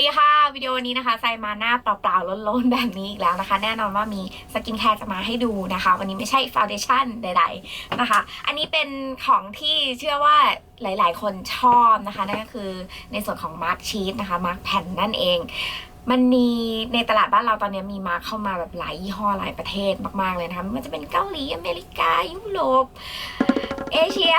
ดีค่ะวิดีโอนี้นะคะใส่มาหน้าเปล่าๆล้นๆแบบนี้อีกแล้วนะคะ แน่นอนว่ามีสกินแคร์จะมาให้ดูนะคะ วันนี้ไม่ใช่ฟาวเดชั่นใด ๆนะคะ อันนี้เป็นของที่เชื่อว่าหลายๆ คนชอบนะคะนั่นก็คือในส่วนของมาร์คชีสนะคะมาร์คแผ่นนั่นเอง มันมีในตลาดบ้านเราตอนนี้มีมาเข้ามาแบบหลายยี่ห้อหลายประเทศมาก ๆ เลยนะคะม่ว่าจะเป็นเกาหลีอเมริกา ยุโรปเอเชีย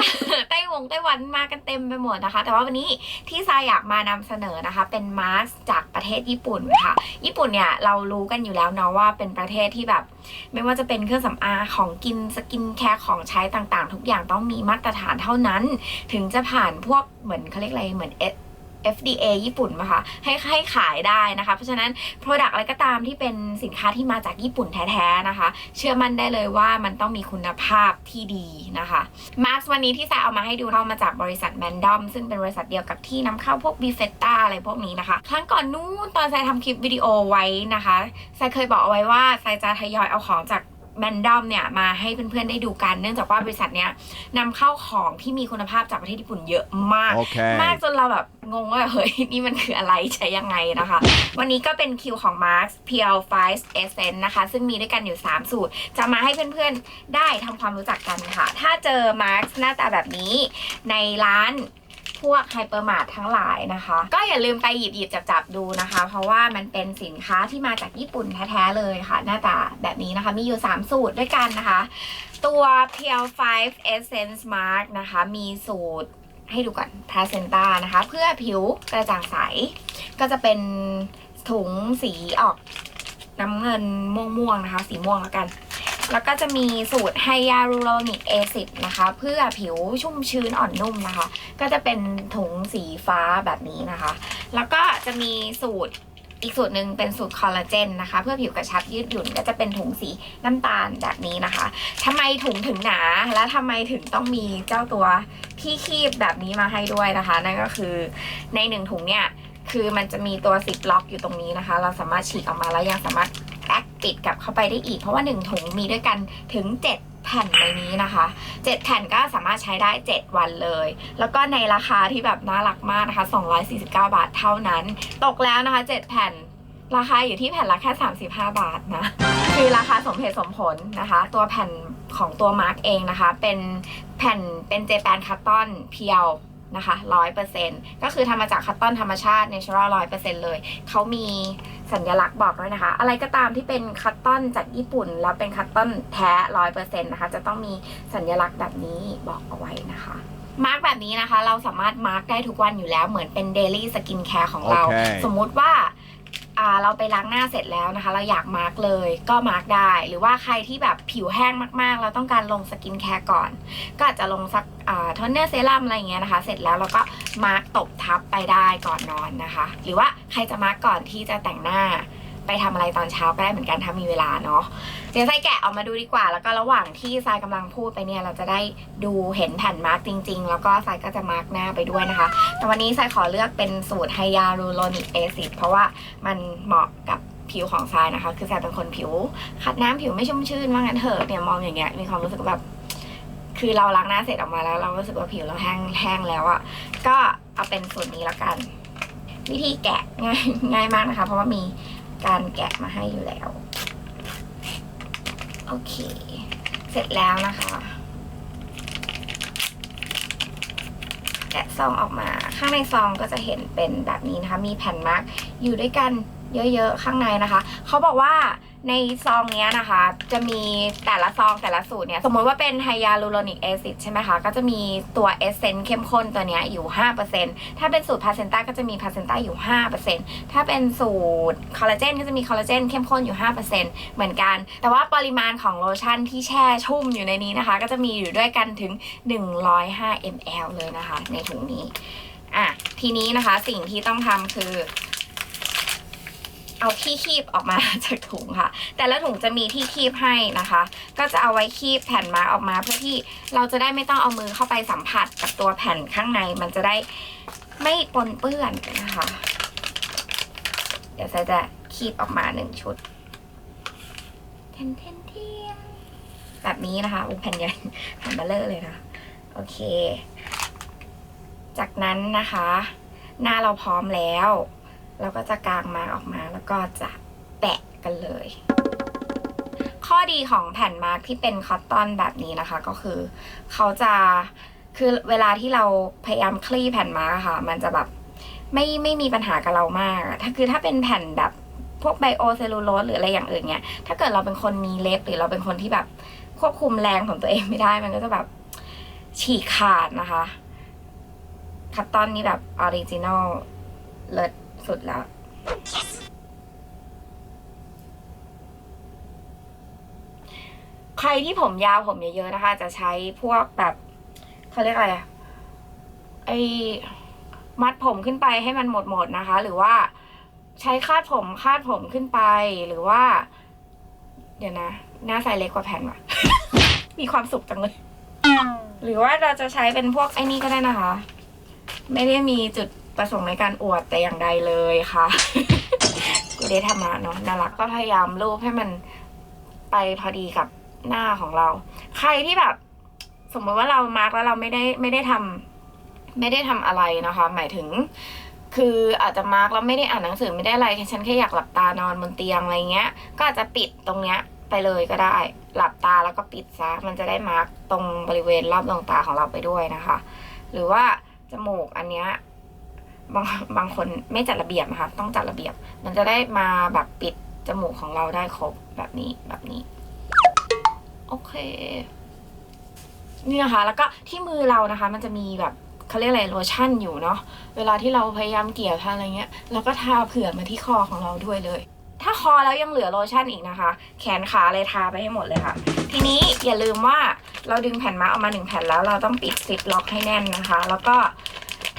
ไต้หวงไต้หวันมากันเต็มไปหมดนะคะ แต่ว่าวันนี้ที่ซายอยากมานำเสนอนะคะ เป็นมาสจากประเทศญี่ปุ่นค่ะ ญี่ปุ่นเนี่ยเรารู้กันอยู่แล้วเนาะว่าเป็นประเทศที่แบบ ไม่ว่าจะเป็นเครื่องสำอางของกินสกินแคร์ของใช้ต่างๆ ทุกอย่างต้องมีมาตรฐานเท่านั้น ถึงจะผ่านพวกเหมือนเขาเรียกอะไรเหมือน FDA ญี่ปุ่นมาคะให้ให้ขายได้นะคะ เพราะฉะนั้น Product อะไรก็ตามที่เป็นสินค้าที่มาจากญี่ปุ่นแท้ๆนะคะ เชื่อมั่นได้เลยว่ามันต้องมีคุณภาพที่ดีนะคะมาร์วันนี้ที่สายเอามาให้ดูเข้ามาจากบริษัทแมนดอมซึ่งเป็นบริษัทเดียวกับที่นำเข้าพวกบีเฟตตาอะไรพวกนี้นะคะ ครั้งก่อนนู้นตอนสายทำคลิปวิดีโอไว้นะคะสายเคยบอกเอาไว้ว่าสายจะทยอยเอาของจาก แมนดอมเนี่ยมาให้เพื่อนๆได้ดูกัน เนื่องจากว่าบริษัทเนี้ยนำเข้าของที่มีคุณภาพจากประเทศญี่ปุ่นเยอะมาก Okay. มากจนเราแบบงงว่าเฮ้ยนี่มันคืออะไรใช้ยังไงนะคะ วันนี้ก็เป็นคิวของ Mark PL5 Essence นะคะ ซึ่งมีด้วยกันอยู่ 3 สูตร จะมาให้เพื่อนๆได้ทำความรู้จักกันค่ะ ถ้าเจอ Mark หน้าตาแบบนี้ในร้าน พวกไฮเปอร์มาร์ททั้งหลายนะคะ ก็อย่าลืมไปหยิบหยิบจับจับดูนะคะ เพราะว่ามันเป็นสินค้าที่มาจากญี่ปุ่นแท้ๆเลยค่ะ หน้าตาแบบนี้นะคะ มีอยู่ 3 สูตรด้วยกันนะคะ ตัว PL5 Essence Mark นะคะ มีสูตรให้ดูก่อน p l a c e n t a นะคะ เพื่อผิวกระจ่างใส ก็จะเป็นถุงสีออกน้ำเงินม่วงๆนะคะ สีม่วงแล้วกัน แล้วก็จะมีสูตรไฮยาลูโรนิกแอซิดนะคะ เพื่อผิวชุ่มชื้นอ่อนนุ่มนะคะ ก็จะเป็นถุงสีฟ้าแบบนี้นะคะ แล้วก็จะมีสูตรอีกสูตรหนึ่งเป็นสูตรคอลลาเจนนะคะ เพื่อผิวกระชับยืดหยุ่นก็จะเป็นถุงสีน้ำตาลแบบนี้นะคะทำไมถุงถึงหนา และทำไมถึงต้องมีเจ้าตัวที่คีบแบบนี้มาให้ด้วยนะคะ นั่นก็คือในหนึ่งถุงเนี่ยคือมันจะมีตัวซิปล็อกอยู่ตรงนี้นะคะ เราสามารถฉีกออกมาแล้วยังสามารถ ปิดกลับเข้าไปได้อีก เพราะว่า 1 ถุงมีด้วยกันถึง 7 แผ่นในนี้นะคะ 7 แผ่นก็สามารถใช้ได้ 7 วันเลย แล้วก็ในราคาที่แบบน่ารักมากนะคะ 249 บาทเท่านั้น ตกแล้วนะคะ 7 แผ่นราคาอยู่ที่แผ่นละแค่ 35 บาทนะ คือราคาสมเหตุสมผลนะคะ ตัวแผ่นของตัวมาร์กเองนะคะ เป็นแผ่นเป็นเจแปนคัตตอนเพียว นะคะร้อยเปอร์เซ็นก็คือทำมาจากคัตตอนธรรมชาติ natural ร้อยเปอร์เซ็นเลย เขามีสัญลักษณ์บอกด้วยนะคะ อะไรก็ตามที่เป็นคัตตอนจากญี่ปุ่น แล้วเป็นคัตตอนแท้ร้อยเปอร์เซ็นนะคะ จะต้องมีสัญลักษณ์แบบนี้บอกเอาไว้นะคะมาร์กแบบนี้นะคะ เราสามารถมาร์กได้ทุกวันอยู่แล้วเหมือนเป็นเดลี่สกินแคร์ของเราโอเคสมมุติว่าอ่า เราไปล้างหน้าเสร็จแล้วนะคะ เราอยากมาร์กเลยก็มาร์กได้ หรือว่าใครที่แบบผิวแห้งมากๆ เราต้องการลงสกินแคร์ก่อน ก็อาจจะลงสักอ่าโทนเนอร์เซรั่มอะไรอย่างเงี้ยนะคะ เสร็จแล้วเราก็มาร์กตบทับไปได้ก่อนนอนนะคะ หรือว่าใครจะมาร์กก่อนที่จะแต่งหน้า ไปทำอะไรตอนเช้าก็ได้เหมือนกันถ้ามีเวลาเนาะเดี๋ยวทรายแกะออกมาดูดีกว่า แล้วก็ระหว่างที่ทรายกำลังพูดไปเนี่ยเราจะได้ดูเห็นแผ่นมาร์กจริง ๆ แล้วก็ทรายก็จะมาร์กหน้าไปด้วยนะคะ แต่วันนี้ทรายขอเลือกเป็นสูตรไฮยาลูโรนิกแอซิดเพราะว่ามันเหมาะกับผิวของทรายนะคะ คือทรายเป็นคนผิวขัดน้ำผิวไม่ชุ่มชื่นว่างั้นเถอะเนี่ยมองอย่างเงี้ยมีความรู้สึกแบบคือเราล้างหน้าเสร็จออกมาแล้ว เรารู้สึกว่าผิวเราแห้งแห้งแล้วอะ่ะก็เอาเป็นสูตรนี้และกัน วิธีแกะง่ายง่ายมากนะคะ เพราะว่ามี การแกะมาให้อยู่แล้ว โอเค เสร็จแล้วนะคะ แกะซองออกมา ข้างในซองก็จะเห็นเป็นแบบนี้นะคะ มีแผ่นมาร์กอยู่ด้วยกันเยอะๆ ข้างในนะคะ เขาบอกว่า ในซองเนี้ยนะคะ จะมีแต่ละซองแต่ละสูตรเนี่ย สมมติว่าเป็นไฮยาลูโรนิกแอซิดใช่ไหมคะ ก็จะมีตัวเอเซนเข้มข้นตัวเนี้ยอยู่ 5%ถ้าเป็นสูตรพาเซนต้าก็จะมีพาเซนต้าอยู่ 5%ถ้าเป็นสูตรคอลลาเจนก็จะมีคอลลาเจนเข้มข้นอยู่ 5%เหมือนกัน แต่ว่าปริมาณของโลชั่นที่แช่ชุ่มอยู่ในนี้นะคะ ก็จะมีอยู่ด้วยกันถึง 105 ml เลยนะคะ ในถุงนี้อะทีนี้นะคะสิ่งที่ต้องทำคือ เอาที่คีบออกมาจากถุงค่ะ แต่ละถุงจะมีที่คีบให้นะคะ ก็จะเอาไว้คีบแผ่นมาออกมา เพื่อที่เราจะได้ไม่ต้องเอามือเข้าไปสัมผัสกับตัวแผ่นข้างใน มันจะได้ไม่ปนเปื้อนนะคะ เดี๋ยวจะจะคีบออกมาหนึ่งชุดเทนเทนเทียนแบบนี้นะคะอุยแผ่นใหญ่แผ่นเบลเลอร์เลยนะ โอเค จากนั้นนะคะ หน้าเราพร้อมแล้ว เราก็จะกางมาออกมาแล้วก็จะแปะกันเลย ข้อดีของแผ่นมาร์กที่เป็นคอตตอนแบบนี้นะคะ ก็คือเขาจะคือเวลาที่เราพยายามคลี่แผ่นมาร์กค่ะ มันจะแบบไม่ไม่มีปัญหากับเรามากถ้าคือถ้าเป็นแผ่นแบบพวกไบโอเซลลูโลสหรืออะไรอย่างอื่นเนี่ย ถ้าเกิดเราเป็นคนมีเล็บหรือเราเป็นคนที่แบบควบคุมแรงของตัวเองไม่ได้ มันก็จะแบบฉีกขาดนะคะ คัตตอนนี้แบบออริจินอลเลิศ สุดแล้วใครที่ผมยาวผมเยอะๆนะคะ จะใช้พวกแบบเขาเรียกอะไรอะไอมัดผมขึ้นไปให้มันหมดๆนะคะ หรือว่าใช้คาดผมคาดผมขึ้นไป หรือว่า เดี๋ยวนะหน้าใส่เล็กกว่าแผ่นว่ะ มีความสุขจังเลย หรือว่าเราจะใช้เป็นพวกไอ้นี่ก็ได้นะคะ ไม่ได้มีจุด ประสงค์ในการอวดแต่อย่างใดเลยค่ะกูได้ทำมาเนาะน่ารักก็พยายามรูปให้มันไปพอดีกับหน้าของเรา ใครที่แบบ สมมติว่าเรามาร์กแล้วเราไม่ได้ไม่ได้ทำไม่ได้ทำอะไรนะคะ หมายถึง คืออาจจะมาร์กแล้วไม่ได้อ่านหนังสือไม่ได้อะไรฉันแค่อยากหลับตานอนบนเตียงอะไรเงี้ย ก็อาจจะปิดตรงเนี้ยไปเลยก็ได้ หลับตาแล้วก็ปิดซะมันจะได้มาร์กตรงบริเวณรอบดวงตาของเราไปด้วยนะคะ หรือว่าจมูกอันเนี้ย บางบางคนไม่จัดระเบียบนะคะ ต้องจัดระเบียบ มันจะได้มาแบบปิดจมูกของเราได้ครบแบบนี้แบบนี้ โอเค นี่นะคะ แล้วก็ที่มือเรานะคะ มันจะมีแบบเขาเรียกอะไรโลชั่นอยู่เนาะเวลาที่เราพยายามเกลี่ยทาอะไรเงี้ยเราก็ทาเผื่อมาที่คอของเราด้วยเลย ถ้าคอแล้วยังเหลือโลชั่นอีกนะคะ แขนขาเลยทาไปให้หมดเลยค่ะ ทีนี้อย่าลืมว่าเราดึงแผ่นมาออกมาหนึ่งแผ่นแล้ว เราต้องปิดซิปล็อกให้แน่นนะคะ แล้วก็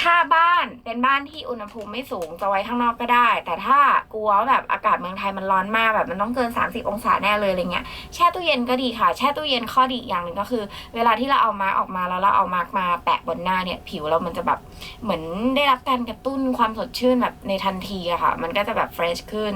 ถ้าบ้านเป็นบ้านที่อุณหภูมิไม่สูงจะไว้ข้างนอกก็ได้ แต่ถ้ากลัวแบบอากาศเมืองไทยมันร้อนมากแบบมันต้องเกิน 30 องศาแน่เลยอะไรเงี้ยแช่ตู้เย็นก็ดีค่ะ แช่ตู้เย็นข้อดีอย่างหนึ่งก็คือ เวลาที่เราเอามาร์กออกมาแล้วเราเอามาร์กมาแปะบนหน้าเนี่ยผิวเรามันจะแบบเหมือนได้รับการกระตุ้นความสดชื่นแบบในทันทีอะค่ะ มันก็จะแบบเฟรชขึ้น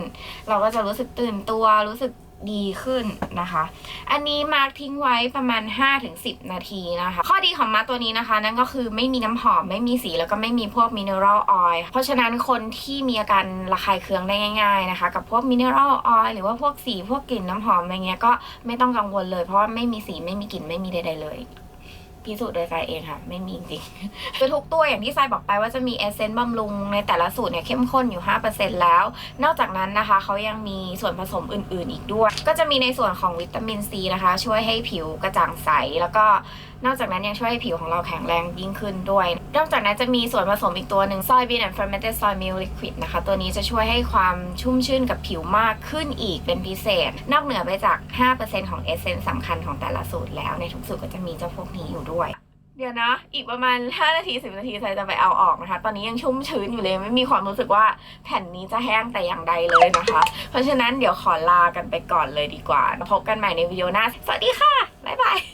เราก็จะรู้สึกตื่นตัวรู้สึก ดีขึ้นนะคะ อันนี้มาร์กทิ้งไว้ประมาณ 5-10 นาทีนะคะ ข้อดีของมาร์กตัวนี้นะคะ นั่นก็คือไม่มีน้ำหอม ไม่มีสีแล้วก็ไม่มีพวกมินเนอรัลออยล์เพราะฉะนั้นคนที่มีอาการระคายเคืองได้ง่าย ๆนะคะ กับพวกมินเนอรัลออยล์หรือว่าพวกสีพวกกลิ่นน้ำหอมอะไรเงี้ยก็ไม่ต้องกังวลเลย เพราะว่าไม่มีสีไม่มีกลิ่นไม่มีใดๆเลย พิสูจน์โดยกายเองค่ะ ไม่มีจริงคือทุกตัวอย่างที่ทรายบอกไปว่าจะมีเอเซนต์บำรุงในแต่ละสูตรเนี่ยเข้มข้นอยู่ 5%แล้ว นอกจากนั้นนะคะเขายังมีส่วนผสมอื่น ๆ อีกด้วย ก็จะมีในส่วนของวิตามินซีนะคะ ช่วยให้ผิวกระจ่างใส แล้วก็นอกจากนั้นยังช่วยให้ผิวของเราแข็งแรงยิ่งขึ้นด้วย นอกจากนั้นจะมีส่วนผสมอีกตัวหนึ่งซอยบีนแอนด์ fermented soy milk liquid นะคะ ตัวนี้จะช่วยให้ความชุ่มชื่นกับผิวมากขึ้นอีกเป็นพิเศษ นอกเหนือไปจาก 5%ของเอเซนต์สำคัญของแต่ละสูตรแล้ว ในทุกสูตรก็จะมีเจ้าพวกนี้อยู่ด้วยเดี๋ยวนะ อีกประมาณ 5 นาที 10 นาทีทราจะไปเอาออกนะคะ ตอนนี้ยังชุ่มชื้นอยู่เลย ไม่มีความรู้สึกว่าแผ่นนี้จะแห้งแต่อย่างใดเลยนะคะ เพราะฉะนั้นเดี๋ยวขอลากันไปก่อนเลยดีกว่า พบกันใหม่ในวิดีโอหน้า สวัสดีค่ะ บ๊ายบาย